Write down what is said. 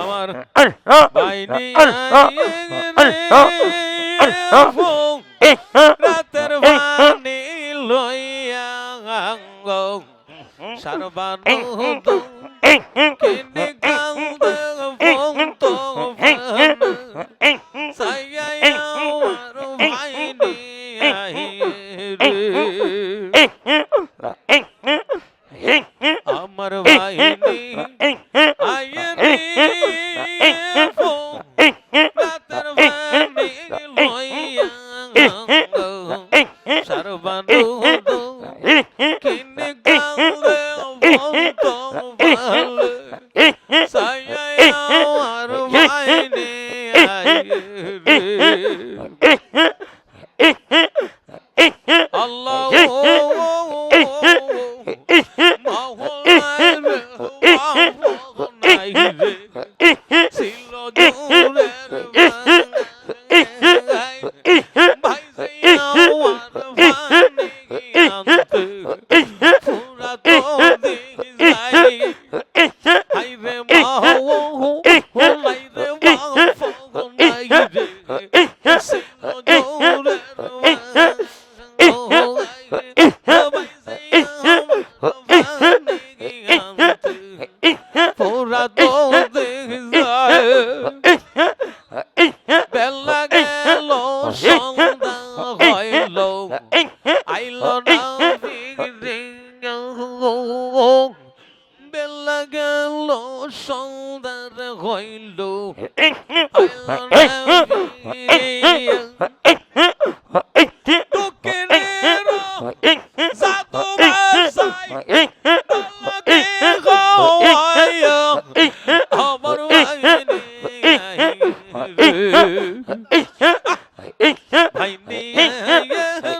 আমার বাইনি রাতের বাণী লইয়া সর্বানুদ কিনে কান্দ পন্ত সাইয়া বাইনি আমার বাইনি আইনি রাতের বাণী লইয়া সর্বানুদ কিনে কান্দ পন্ত সাইয়া ông ta gọi lộn ai lo đau vì riêng nhau bên là ga lỗ sông ta ra gọi lộn ai lo đau vì tu kê nê rô sa tu ba sai ta kê gó hoài ông mà hoài nê ভাইনি আমার